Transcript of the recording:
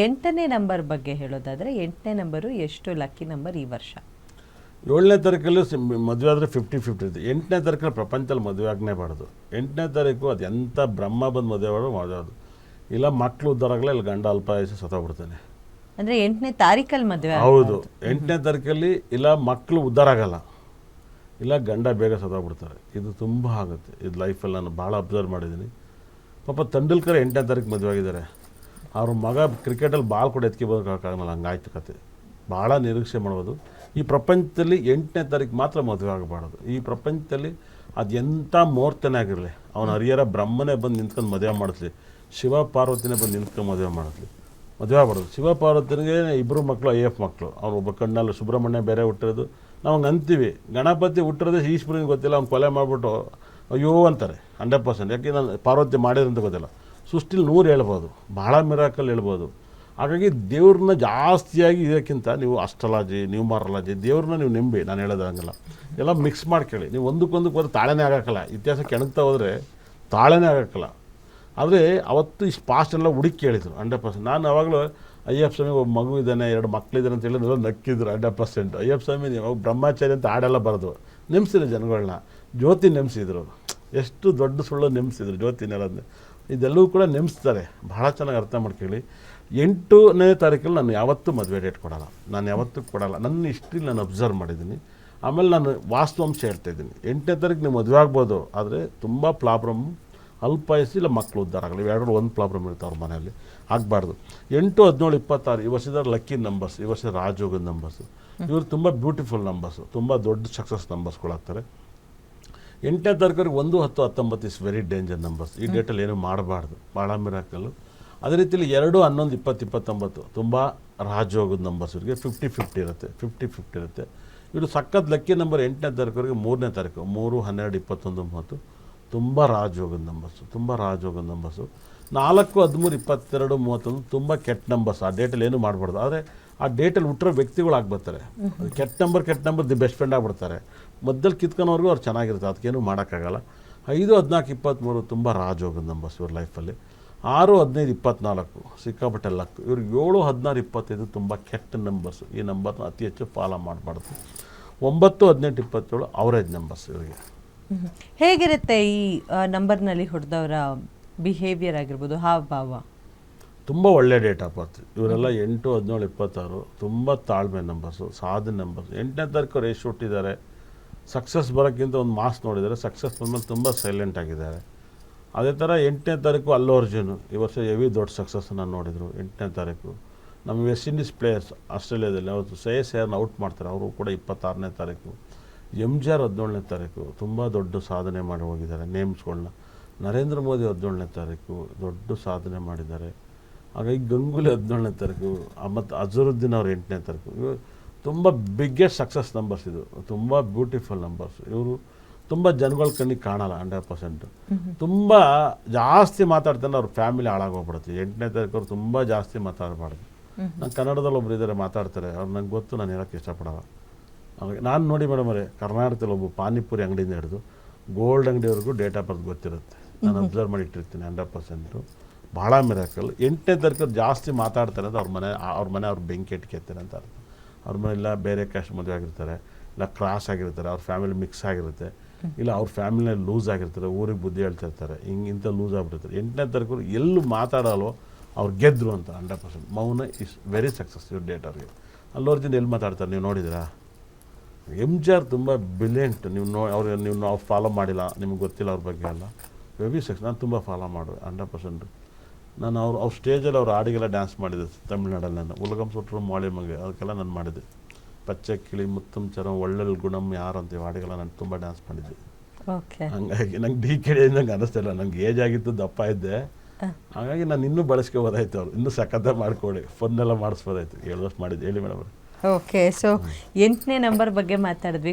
ಎಂಟನೇ ನಂಬರ್ ಬಗ್ಗೆ ಹೇಳೋದಾದ್ರೆ ಎಂಟನೇ ನಂಬರು ಎಷ್ಟು ಲಕ್ಕಿ ನಂಬರ್ ಈ ವರ್ಷ? ಏಳನೇ ತಾರೀಕಲ್ಲಿ ಮದುವೆ ಆದರೆ ಫಿಫ್ಟಿ ಫಿಫ್ಟಿ ಇರುತ್ತೆ ಎಂಟನೇ ತಾರೀಕಲ್ಲಿ ಪ್ರಪಂಚದಲ್ಲಿ ಮದುವೆ ಆಗಲೇಬಾರ್ದು ಎಂಟನೇ ತಾರೀಕು ಅದು ಎಂಥ ಬ್ರಹ್ಮ ಬಂದು ಮದುವೆ ಮಾಡೋದು ಮಾಡೋದು ಇಲ್ಲ ಮಕ್ಕಳು ಉದ್ಧಾರ ಆಗಲ್ಲ ಇಲ್ಲ ಗಂಡ ಅಲ್ಪ ವಯಸ್ಸು ಸತ್ತೋಗ್ಬಿಡ್ತಾನೆ. ಅಂದ್ರೆ ಎಂಟನೇ ತಾರೀಕಲ್ಲಿ ಮದುವೆ ಹೌದು. ಎಂಟನೇ ತಾರೀಕಲ್ಲಿ ಇಲ್ಲ ಮಕ್ಕಳು ಉದ್ಧಾರ ಆಗಲ್ಲ ಇಲ್ಲ ಗಂಡ ಬೇಗ ಸತ್ತೋಗ್ಬಿಡ್ತಾರೆ. ಇದು ತುಂಬ ಆಗುತ್ತೆ. ಇದು ಲೈಫಲ್ಲಿ ನಾನು ಭಾಳ ಅಬ್ಸರ್ವ್ ಮಾಡಿದ್ದೀನಿ. ಪಾಪ ತಂಡಲ್ಕರ್ ಎಂಟನೇ ತಾರೀಕು ಮದುವೆ ಆಗಿದ್ದಾರೆ. ಅವ್ರ ಮಗ ಕ್ರಿಕೆಟಲ್ಲಿ ಬಾಲ್ ಕೂಡ ಎತ್ಕೆ ಬರೋಕ್ಕಾಗಲ್ಲ ಹಂಗಾಯ್ತು ಕತೆ. ಭಾಳ ನಿರೀಕ್ಷೆ ಮಾಡ್ಬೋದು ಈ ಪ್ರಪಂಚದಲ್ಲಿ ಎಂಟನೇ ತಾರೀಕು ಮಾತ್ರ ಮದುವೆ ಆಗಬಾರ್ದು. ಈ ಪ್ರಪಂಚದಲ್ಲಿ ಅದು ಎಂಥ ಮುಹೂರ್ತನೇ ಆಗಿರಲಿ. ಅವನ ಹರಿಯರ ಬ್ರಹ್ಮನೇ ಬಂದು ನಿಂತ್ಕೊಂಡು ಮದುವೆ ಮಾಡಿಸ್ಲಿ ಶಿವ ಪಾರ್ವತಿನೇ ಬಂದು ನಿಂತ್ಕೊಂಡು ಮದುವೆ ಮಾಡಿಸ್ಲಿ ಮದುವೆ ಆಗ್ಬಾರ್ದು. ಶಿವ ಪಾರ್ವತಿನಿಗೆ ಇಬ್ಬರು ಮಕ್ಕಳು ಐ ಎಫ್ ಮಕ್ಕಳು ಅವ್ರು ಒಬ್ಬ ಕಣ್ಣಲ್ಲಿ ಸುಬ್ರಹ್ಮಣ್ಯ ಬೇರೆ ಹುಟ್ಟಿರೋದು. ನಾವು ಹಂಗೆ ಅಂತೀವಿ, ಗಣಪತಿ ಹುಟ್ಟಿರೋದೇ ಈಶ್ವರನಿಗೆ ಗೊತ್ತಿಲ್ಲ, ಅವ್ನು ಕೊಲೆ ಮಾಡಿಬಿಟ್ಟು, ಅಯ್ಯೋ ಅಂತಾರೆ, ಹಂಡ್ರೆಡ್ ಪರ್ಸೆಂಟ್. ಯಾಕೆ ನಾನು ಪಾರ್ವತಿ ಮಾಡಿದ್ರಂತ ಗೊತ್ತಿಲ್ಲ. ಸೃಷ್ಟಿಲಿ ನೂರು ಹೇಳ್ಬೋದು. ಭಾಳ ಮಿರಾಕಲ್ ಹೇಳ್ಬೋದು. ಹಾಗಾಗಿ ದೇವ್ರನ್ನ ಜಾಸ್ತಿಯಾಗಿ ಇದಕ್ಕಿಂತ ನೀವು ಅಸ್ಟ್ರಾಲಜಿ ನ್ಯೂಮಾರಾಲಜಿ ದೇವ್ರನ್ನ ನೀವು ನಂಬಿ, ನಾನು ಹೇಳೋದು ಹಂಗಲ್ಲ. ಎಲ್ಲ ಮಿಕ್ಸ್ ಮಾಡ್ಕೊಳ್ಳಿ. ನೀವು ಒಂದಕ್ಕೊಂದಕ್ಕೆ ಹೋದ್ರೆ ತಾಳೆನೇ ಆಗೋಕ್ಕಲ್ಲ. ಇತಿಹಾಸ ಕೆಣಕ್ತಾ ಹೋದರೆ ತಾಳೆನೇ ಆಗೋಕ್ಕಲ್ಲ. ಆದರೆ ಅವತ್ತು ಇಷ್ಟು ಪಾಸ್ಟ್ ಎಲ್ಲ ಹುಡುಕಿ ಕೇಳಿದ್ರು ಹಂಡ್ರೆಡ್ ಪರ್ಸೆಂಟ್ ನಾನು ಅವಾಗಲೂ ಅಯ್ಯಪ್ಪ ಸ್ವಾಮಿ ಒಬ್ಬ ಮಗು ಇದ್ದಾನೆ, ಎರಡು ಮಕ್ಕಳಿದ್ದಾರೆ ಅಂತ ಹೇಳಿ ಎಲ್ಲ ನಕ್ಕಿದ್ರು ಹಂಡ್ರೆಡ್ ಪರ್ಸೆಂಟ್ ಅಯ್ಯಪ್ಪ ಸ್ವಾಮಿ, ನೀವು ಬ್ರಹ್ಮಚಾರಿ ಅಂತ ಹಾಡೆಲ್ಲ ಬರೆದು ನೆಮ್ಸಿದ್ರು ಜನಗಳನ್ನ ಜ್ಯೋತಿ ನೆಮ್ಸಿದ್ರು ಎಷ್ಟು ದೊಡ್ಡ ಸುಳ್ಳು ನೆಮ್ಸಿದ್ರು ಜ್ಯೋತಿನೆಲ್ಲ ಇದೆಲ್ಲವೂ ಕೂಡ ನೆಮ್ಸ್ತಾರೆ. ಭಾಳ ಚೆನ್ನಾಗಿ ಅರ್ಥ ಮಾಡ್ಕೊಳ್ಳಿ. ಎಂಟನೇ ತಾರೀಕಲ್ಲಿ ನಾನು ಯಾವತ್ತೂ ಮದುವೆ ಡೇಟ್ ಕೊಡಲ್ಲ. ನಾನು ಯಾವತ್ತೂ ಕೊಡಲ್ಲ. ನನ್ನ ಇಷ್ಟಿಲ್ ನಾನು ಅಬ್ಸರ್ವ್ ಮಾಡಿದ್ದೀನಿ. ಆಮೇಲೆ ನಾನು ವಾಸ್ತವಾಂಶ ಹೇಳ್ತಾ ಇದ್ದೀನಿ. ಎಂಟನೇ ತಾರೀಕು ನೀವು ಮದುವೆ ಆಗ್ಬೋದು. ಆದರೆ ತುಂಬ ಪ್ರಾಬ್ಲಮ್ ಅಲ್ಪ ವಯಸ್ಸು ಇಲ್ಲ, ಮಕ್ಕಳು ಉದ್ಧಾರ ಆಗಲಿ ಇವೆರಡು ಒಂದು ಪ್ರಾಬ್ಲಮ್ ಇರುತ್ತೆ ಅವ್ರ ಮನೆಯಲ್ಲಿ. ಆಗಬಾರ್ದು. ಎಂಟು, ಹದಿನೇಳು, ಇಪ್ಪತ್ತಾರು, ಈ ವರ್ಷದ ಲಕ್ಕಿ ನಂಬರ್ಸ್ ಈ ವರ್ಷದ ರಾಜಯೋಗದ ನಂಬರ್ಸು ಇವರು ತುಂಬ ಬ್ಯೂಟಿಫುಲ್ ನಂಬರ್ಸು ತುಂಬ ದೊಡ್ಡ ಸಕ್ಸಸ್ ನಂಬರ್ಸ್ಗಳಾಗ್ತಾರೆ ಎಂಟನೇ ತಾರೀಕರಿಗೆ ಒಂದು ಹತ್ತು ಹತ್ತೊಂಬತ್ತು ಇಸ್ ವೆರಿ ಡೇಂಜರ್ ನಂಬರ್ಸ್ ಈ ಡೇಟಲ್ಲಿ ಏನೂ ಮಾಡಬಾರ್ದು. ಭಾಳ ಮಿರಾಕಲ್ಲು ಅದೇ ರೀತಿಯಲ್ಲಿ ಎರಡು ಹನ್ನೊಂದು ಇಪ್ಪತ್ತು ಇಪ್ಪತ್ತೊಂಬತ್ತು ತುಂಬ ರಾಜಯೋಗದ ನಂಬರ್ಸ್ ಇವರಿಗೆ. ಫಿಫ್ಟಿ ಫಿಫ್ಟಿ ಇರುತ್ತೆ. ಫಿಫ್ಟಿ ಫಿಫ್ಟಿ ಇರುತ್ತೆ. ಇವರು ಸಖತ್ ಲಕ್ಕಿ ನಂಬರ್ ಎಂಟನೇ ತಾರೀಕುವರೆಗೆ ಮೂರನೇ ತಾರೀಕು. ಮೂರು ಹನ್ನೆರಡು ಇಪ್ಪತ್ತೊಂದು ಮೂವತ್ತು. ತುಂಬ ರಾಜಯೋಗದ ನಂಬರ್ಸು ತುಂಬ ರಾಜೋಗದ ನಂಬರ್ಸು ನಾಲ್ಕು ಹದಿಮೂರು ಇಪ್ಪತ್ತೆರಡು ಮೂವತ್ತೊಂದು ತುಂಬ ಕೆಟ್ಟ ನಂಬರ್ಸ್ ಆ ಡೇಟಲ್ಲಿ ಏನೂ ಮಾಡಬಾರ್ದು. ಆದರೆ ಆ ಡೇಟಲ್ಲಿ ಹುಟ್ಟಿರೋ ವ್ಯಕ್ತಿಗಳು ಆಗ್ಬರ್ತಾರೆ ಕೆಟ್ಟ ನಂಬರ್ ಕೆಟ್ಟ ನಂಬರ್ ದಿ ಬೆಸ್ಟ್ ಫ್ರೆಂಡ್ ಆಗ್ಬಿಡ್ತಾರೆ. ಮಧ್ಯದಲ್ಲಿ ಕಿತ್ಕೊಳೋರ್ಗು ಅವ್ರು ಚೆನ್ನಾಗಿರುತ್ತೆ ಅದಕ್ಕೇನು ಮಾಡೋಕ್ಕಾಗಲ್ಲ. ಐದು ಹದಿನಾಲ್ಕು ಇಪ್ಪತ್ತ್ಮೂರು ತುಂಬ ರಾಜಯೋಗದ ನಂಬರ್ಸ್ ಇವ್ರ ಲೈಫಲ್ಲಿ ಆರು ಹದಿನೈದು ಇಪ್ಪತ್ನಾಲ್ಕು ಸಿಕ್ಕಾಪಟ್ಟೆ ಲಕ್. ಇವ್ರಿಗೆ ಏಳು ಹದಿನಾರು ಇಪ್ಪತ್ತೈದು ತುಂಬ ಕೆಟ್ಟ ನಂಬರ್ಸು ಈ ನಂಬರ್ನ ಅತಿ ಹೆಚ್ಚು ಫಾಲೋ ಮಾಡಬಾರ್ದು. ಒಂಬತ್ತು ಹದಿನೆಂಟು ಇಪ್ಪತ್ತೇಳು ಅವರೇಜ್ ನಂಬರ್ಸ್ ಇವರಿಗೆ. ಹೇಗಿರುತ್ತೆ ಈ ನಂಬರ್ನಲ್ಲಿ ಹೊಡೆದವರ ಬಿಹೇವಿಯರ್ ಆಗಿರ್ಬೋದು ಹಾವಭಾವ ತುಂಬ ಒಳ್ಳೆ ಡೇಟ್ ಆಫ್ ಬರ್ತ್. ಇವರೆಲ್ಲ ಎಂಟು ಹದಿನೇಳು ಇಪ್ಪತ್ತಾರು ತುಂಬ ತಾಳ್ಮೆ ನಂಬರ್ಸು ಸಾಧನೆ ನಂಬರ್ಸ್ ಎಂಟನೇ ತಾರೀಕು ರೇಷ್ ಹುಟ್ಟಿದ್ದಾರೆ. ಸಕ್ಸಸ್ ಬರೋಕ್ಕಿಂತ ಒಂದು ಮಾಸ್ ನೋಡಿದರೆ ಸಕ್ಸಸ್ ಬಂದಮೇಲೆ ತುಂಬ ಸೈಲೆಂಟ್ ಆಗಿದ್ದಾರೆ. ಅದೇ ಥರ ಎಂಟನೇ ತಾರೀಕು ಅಲ್ಲು ಅರ್ಜುನ್, ಈ ವರ್ಷ ಹೆವಿ ದೊಡ್ಡ ಸಕ್ಸಸ್ಸನ್ನು ನೋಡಿದರು ಎಂಟನೇ ತಾರೀಕು. ನಮ್ಮ ವೆಸ್ಟ್ ಇಂಡೀಸ್ ಪ್ಲೇಯರ್ಸ್ ಆಸ್ಟ್ರೇಲಿಯಾದಲ್ಲಿ ಅವತ್ತು ಶ್ರೇಯಸ್ ಔಟ್ ಮಾಡ್ತಾರೆ, ಅವರು ಕೂಡ ಇಪ್ಪತ್ತಾರನೇ ತಾರೀಕು. ಎಂ ಜಿ ಆರ್ ಹದಿನೇಳನೇ ತಾರೀಕು, ತುಂಬ ದೊಡ್ಡ ಸಾಧನೆ ಮಾಡಿ ಹೋಗಿದ್ದಾರೆ ನೇಮ್ಸ್ಗಳನ್ನ ನರೇಂದ್ರ ಮೋದಿ ಹದಿನೇಳನೇ ತಾರೀಕು, ದೊಡ್ಡ ಸಾಧನೆ ಮಾಡಿದ್ದಾರೆ. ಹಾಗಾಗಿ ಗಂಗೂಲಿ ಹದಿನೇಳನೇ ತಾರೀಕು ಮತ್ತು ಅಜರುದ್ದೀನ್ ಅವರು ಎಂಟನೇ ತಾರೀಕು. ತುಂಬ ಬಿಗ್ಗೆಸ್ಟ್ ಸಕ್ಸಸ್ ನಂಬರ್ಸ್ ಇದು. ತುಂಬ ಬ್ಯೂಟಿಫುಲ್ ನಂಬರ್ಸ್ ಇವರು ತುಂಬ ಜನಗಳ ಕಣ್ಣಿಗೆ ಕಾಣಲ್ಲ ಹಂಡ್ರೆಡ್ ಪರ್ಸೆಂಟ್ ತುಂಬ ಜಾಸ್ತಿ ಮಾತಾಡ್ತಾನೆ ಅವ್ರ ಫ್ಯಾಮಿಲಿ ಹಾಳಾಗೋಗ್ಬಿಡುತ್ತೆ. ಎಂಟನೇ ತಾರೀಕು ಅವ್ರು ತುಂಬ ಜಾಸ್ತಿ ಮಾತಾಡಬಾರ್ದು. ನಾನು ಕನ್ನಡದಲ್ಲಿ ಒಬ್ರು ಇದ್ದಾರೆ ಮಾತಾಡ್ತಾರೆ. ಅವ್ರು ನಂಗೆ ಗೊತ್ತು ನಾನು ಹೇಳೋಕ್ಕೆ ಇಷ್ಟಪಡಲ್ಲ. ನಾನು ನೋಡಿ ಮೇಡಮ್ ಅವರೇ ಕರ್ನಾಟಕದಲ್ಲಿ ಒಬ್ಬ ಪಾನಿಪುರಿ ಅಂಗಡಿಯಿಂದ ಹಿಡಿದು ಗೋಲ್ಡ್ ಅಂಗಡಿವರೆಗೂ ಡೇಟ್ ಆಫ್ ಬರ್ತ್ ಗೊತ್ತಿರುತ್ತೆ. ನಾನು ಅಬ್ಸರ್ವ್ ಮಾಡಿ ಇಟ್ಟಿರ್ತೀನಿ ಹಂಡ್ರೆಡ್ ಪರ್ಸೆಂಟು ಭಾಳ ಮಿರಾಕಲ್ ಎಂಟನೇ ತಾರೀಕು ಜಾಸ್ತಿ ಮಾತಾಡ್ತಾರೆ ಅಂತ ಅವ್ರ ಮನೆ ಅವ್ರ ಮನೆ ಅವ್ರು ಬೆಂಕಿ ಇಟ್ಕೊತಾರೆ ಅಂತ ಅರ್ಥ. ಅವ್ರ ಮನೆ ಇಲ್ಲ ಬೇರೆ ಕ್ಯಾಸ್ಟ್ ಮದುವೆ ಆಗಿರ್ತಾರೆ ಇಲ್ಲ ಕ್ರಾಸ್ ಆಗಿರ್ತಾರೆ ಅವ್ರ ಫ್ಯಾಮಿಲಿ ಮಿಕ್ಸ್ ಆಗಿರುತ್ತೆ ಇಲ್ಲ ಅವ್ರ ಫ್ಯಾಮಿಲಿನಲ್ಲಿ ಲೂಸ್ ಆಗಿರ್ತಾರೆ ಊರಿಗೆ ಬುದ್ಧಿ ಹೇಳ್ತಿರ್ತಾರೆ ಹಿಂಗೆ ಇಂಥ ಲೂಸ್ ಆಗಿಬಿಡ್ತಾರೆ ಎಂಟನೇ ತಾರೀಕು ಎಲ್ಲೂ ಮಾತಾಡಲ್ವೋ ಅವ್ರು ಗೆದ್ದರು ಅಂತ ಹಂಡ್ರೆಡ್ ಪರ್ಸೆಂಟ್ ಮೌನ ಇಸ್ ವೆರಿ ಸಕ್ಸಸ್ ಇವ್ರ ಡೇಟ್ ಅವ್ರಿಗೆ ಅಲ್ಲೋರ್ಜಿಂದ ಎಲ್ಲಿ ಮಾತಾಡ್ತಾರೆ ನೀವು ನೋಡಿದಿರಾ ಎಂ ಜಿ ಆರ್ ತುಂಬ ಬ್ರಿಲಿಯಂಟ್ ನೀವು ನೋ ಅವ್ರು ನೀವು ನಾವು ಫಾಲೋ ಮಾಡಿಲ್ಲ ನಿಮ್ಗೆ ಗೊತ್ತಿಲ್ಲ ಅವ್ರ ಬಗ್ಗೆ ಎಲ್ಲ. ವೆರಿ ಸಕ್ಸಸ್ ನಾನು ತುಂಬ ಫಾಲೋ ಮಾಡು ಹಂಡ್ರೆಡ್ ಪರ್ಸೆಂಟ್ ನಾನು ಅವ್ರು ಅವ್ರ ಸ್ಟೇಜಲ್ಲಿ ಅವ್ರ ಹಾಡಿಗೆಲ್ಲ ಡ್ಯಾನ್ಸ್ ಮಾಡಿದ್ದೆ ತಮಿಳ್ನಾಡಲ್ಲಿ ನಾನು ಉಲಗಂ ಸುಟ್ರು ಮಾಳಿ ಮಗೆ ಅದಕ್ಕೆಲ್ಲ ನಾನು ಮಾಡಿದ್ದೆ ಪಚ್ಚೆ ಕಿಳಿ ಮುತ್ತಂ ಚರಂ ಒಳ್ಳೆಲ್ ಗುಣಂ ಯಾರು ಅಂತ ಹಾಡಿಗೆಲ್ಲ ನಾನು ತುಂಬ ಡ್ಯಾನ್ಸ್ ಮಾಡಿದ್ದೆ. ಓಕೆ. ಹಂಗಾಗಿ ನಂಗೆ ಡಿ ಕೆ ನಂಗೆ ಅನ್ನಿಸ್ತಿಲ್ಲ ನಂಗೆ ಏಜ್ ಆಗಿತ್ತು ದಪ್ಪ ಇದ್ದೆ. ಹಾಗಾಗಿ ನಾನು ಇನ್ನೂ ಬಳಸ್ಕೋಬೋದಾಯ್ತು ಅವ್ರು. ಇನ್ನೂ ಸಖತ್ತ ಮಾಡ್ಕೊಡಿ ಫೋನ್ನೆಲ್ಲ ಮಾಡಿಸ್ಬೋದಾಯ್ತು. ಮಾಡಿದ್ದೆ ಮಾಡಿದ್ದು ಹೇಳಿ ಮೇಡಮ್ ಓಕೆ. ಸೊ ಎಂಟನೇ ನಂಬರ್ ಬಗ್ಗೆ ಮಾತಾಡಿದ್ವಿ.